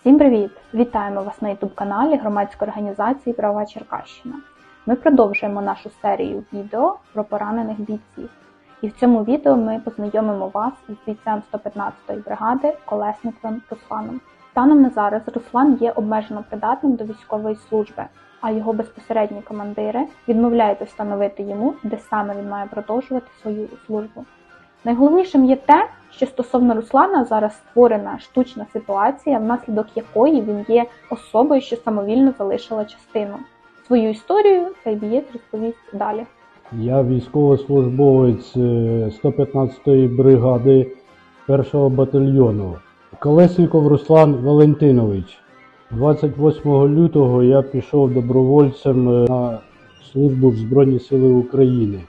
Всім привіт! Вітаємо вас на youtube каналі громадської організації Права Черкащина. Ми продовжуємо нашу серію відео про поранених бійців. І в цьому відео ми познайомимо вас із бійцем 115-ї бригади Колесниковим Русланом. Станом на зараз Руслан є обмежено придатним до військової служби, а його безпосередні командири відмовляються встановити йому, де саме він має продовжувати свою службу. Найголовнішим є те, що стосовно Руслана зараз створена штучна ситуація, внаслідок якої він є особою, що самовільно залишила частину. Свою історію цей бієць розповість далі. Я військовослужбовець е, 115-ї бригади 1-го батальйону. Колесніков Руслан Валентинович. 28 лютого я пішов добровольцем е, на службу в Збройні Сили України.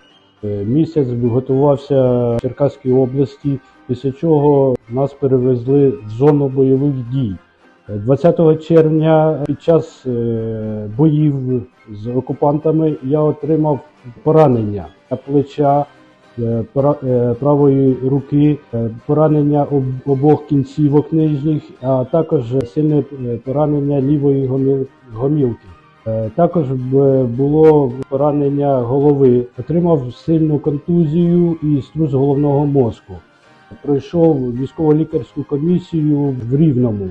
Е, Місяць готувався в Черкаській області, після чого нас перевезли в зону бойових дій. Е, 20 червня під час е, боїв з окупантами я отримав поранення плеча е, пра- е, правої руки, е, поранення обох кінцівок нижніх, а також сильне е, поранення лівої гомілки. Е, Також було поранення голови, отримав сильну контузію і струс головного мозку. Пройшов військово-лікарську комісію в Рівному.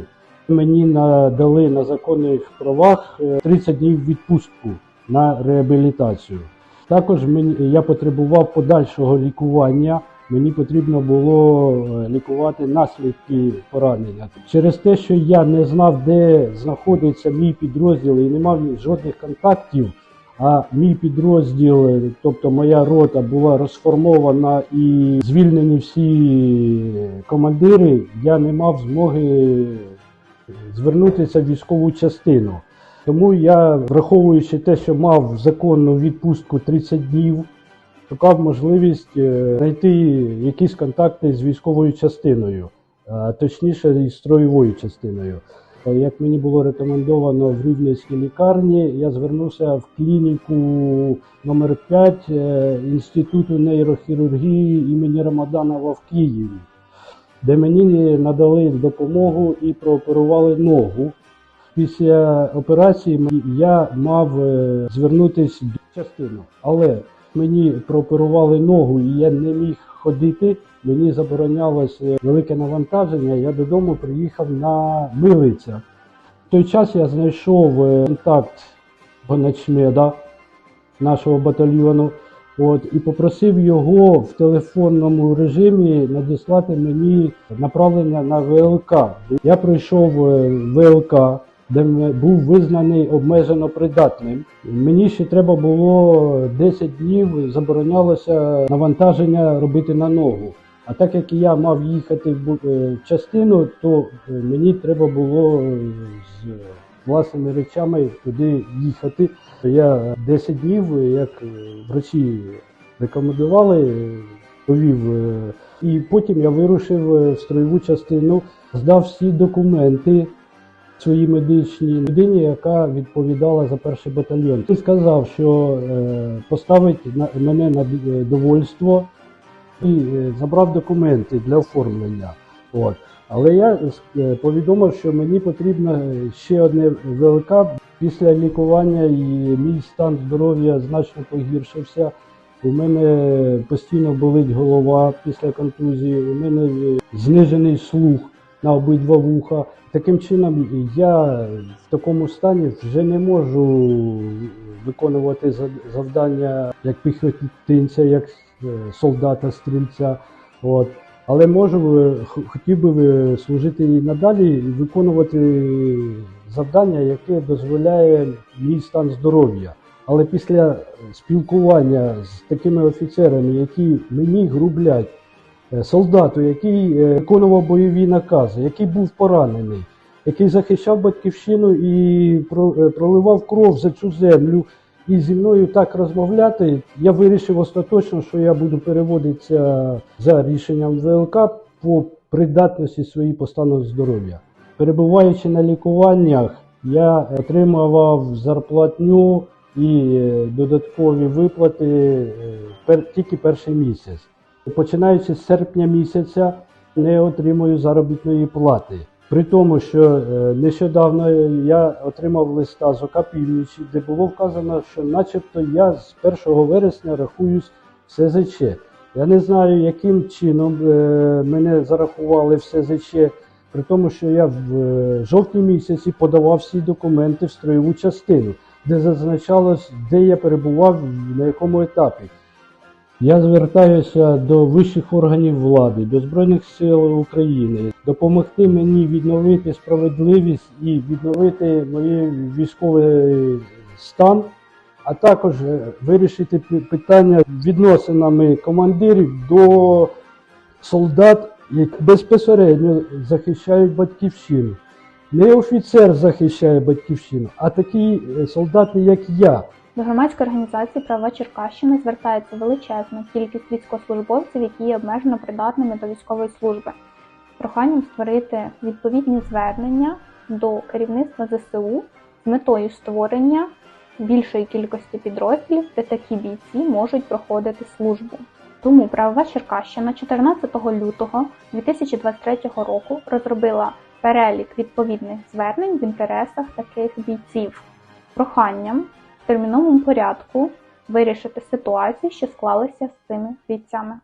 Мені надали на законних правах е, 30 днів відпустку на реабілітацію. Також мені, я потребував подальшого лікування. Мені потрібно було е, лікувати наслідки поранення. Через те, що я не знав, де знаходиться мій підрозділ і не мав жодних контактів, а мій підрозділ, тобто моя рота, була розформована і звільнені всі командири, я не мав змоги звернутися в військову частину. Тому я, враховуючи те, що мав законну відпустку 30 днів, шукав можливість е, знайти якісь контакти з військовою частиною, точніше із строєвою частиною. Е, Як мені було рекомендовано в Рівненській лікарні, я звернувся в клініку номер 5 е, Інституту нейрохірургії імені Рамаданова в Києві де мені надали допомогу і прооперували ногу. Після операції я мав звернутися в частину, але мені прооперували ногу і я не міг ходити. Мені заборонялось е, велике навантаження. Я додому приїхав на милиця. В той час я знайшов е, контакт Гоночмеда нашого батальйону. От, і попросив його в телефонному режимі надіслати мені направлення на ВЛК. Я пройшов е, ВЛК, де був визнаний обмежено придатним. Мені ще треба було 10 днів, заборонялося навантаження робити на ногу. А так як я мав їхати в е, частину, то е, мені треба було е, з власними речами туди їхати. Я 10 днів, як врачі рекомендували, повів. І потім я вирушив в строєву частину, здав всі документи свої медичні людині, яка відповідала за перший батальйон. Він сказав, що е, поставить мене на довольство і е, забрав документи для оформлення. От. Але я е, повідомив, що мені потрібно ще одне ВЛК. Після лікування і мій стан здоров'я значно погіршився. У мене постійно болить голова після контузії, у мене е, знижений слух на обидва вуха. Таким чином, я в такому стані вже не можу виконувати завдання як піхотинця, як е, солдата-стрільця. От. Але можу, е, хотів би е, служити і надалі і виконувати завдання, яке дозволяє мій стан здоров'я. Але після спілкування з такими офіцерами, які мені грублять, солдату, який е, виконував бойові накази, який був поранений, який захищав батьківщину і е, проливав кров за цю землю, і зі мною так розмовляти, я вирішив остаточно, що я буду переводитися за рішенням ВЛК по придатності своїй по стану здоров'я. Перебуваючи на лікуваннях, я отримував зарплатню і е, додаткові виплати е, тільки перший місяць. Починаючи з серпня місяця, не отримую заробітної плати. При тому, що е, нещодавно я отримав листа з ОК «Північ», де було вказано, що начебто я з 1 вересня рахуюсь в СЗЧ. Я не знаю, яким чином е, мене зарахували в СЗЧ, при тому, що я в е, жовтні місяці подавав всі документи в строєву частину, де зазначалось, де я перебував, на якому етапі. Я звертаюся до вищих органів влади, до Збройних сил України, допомогти мені відновити справедливість і відновити моє військовий стан, а також вирішити питання відносинами командирів до солдат, які безпосередньо захищають батьківщину. Не офіцер захищає батьківщину, а такі солдати, як я. До громадської організації Права Черкащини звертається величезна кількість військовослужбовців, які є обмежено придатними до військової служби. Проханням створити відповідні звернення до керівництва ЗСУ з метою створення більшої кількості підрозділів, де такі бійці можуть проходити службу. Тому правова Черкащина 14 лютого 2023 року розробила перелік відповідних звернень в інтересах таких бійців проханням терміновому порядку вирішити ситуацію, що склалися з цими бійцями.